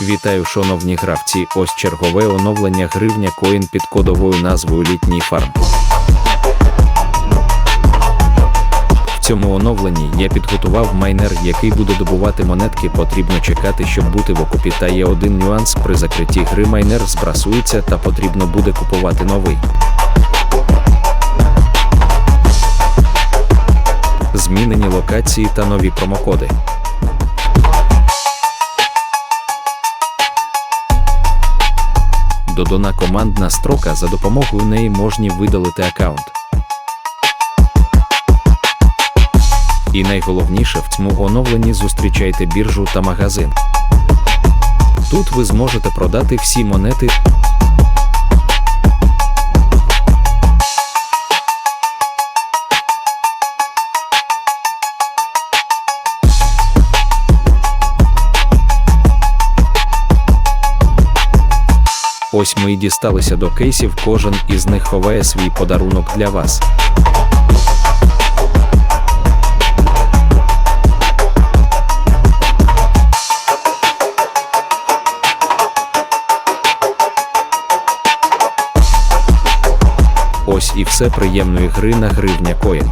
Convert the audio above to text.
Вітаю, шановні гравці! Ось чергове оновлення гривня коін під кодовою назвою Літній фарм. В цьому оновленні я підготував майнер, який буде добувати монетки. Потрібно чекати, щоб бути в окупі. Та є один нюанс при закритті гри майнер збрасується та потрібно буде купувати новий. Змінені локації та нові промокоди. Додана командна строка, за допомогою неї можна видалити аккаунт. І найголовніше в цьому оновленні зустрічайте біржу та магазин. Тут ви зможете продати всі монети. Ось ми і дісталися до кейсів, кожен із них ховає свій подарунок для вас. Ось і все приємної гри на гривня коін.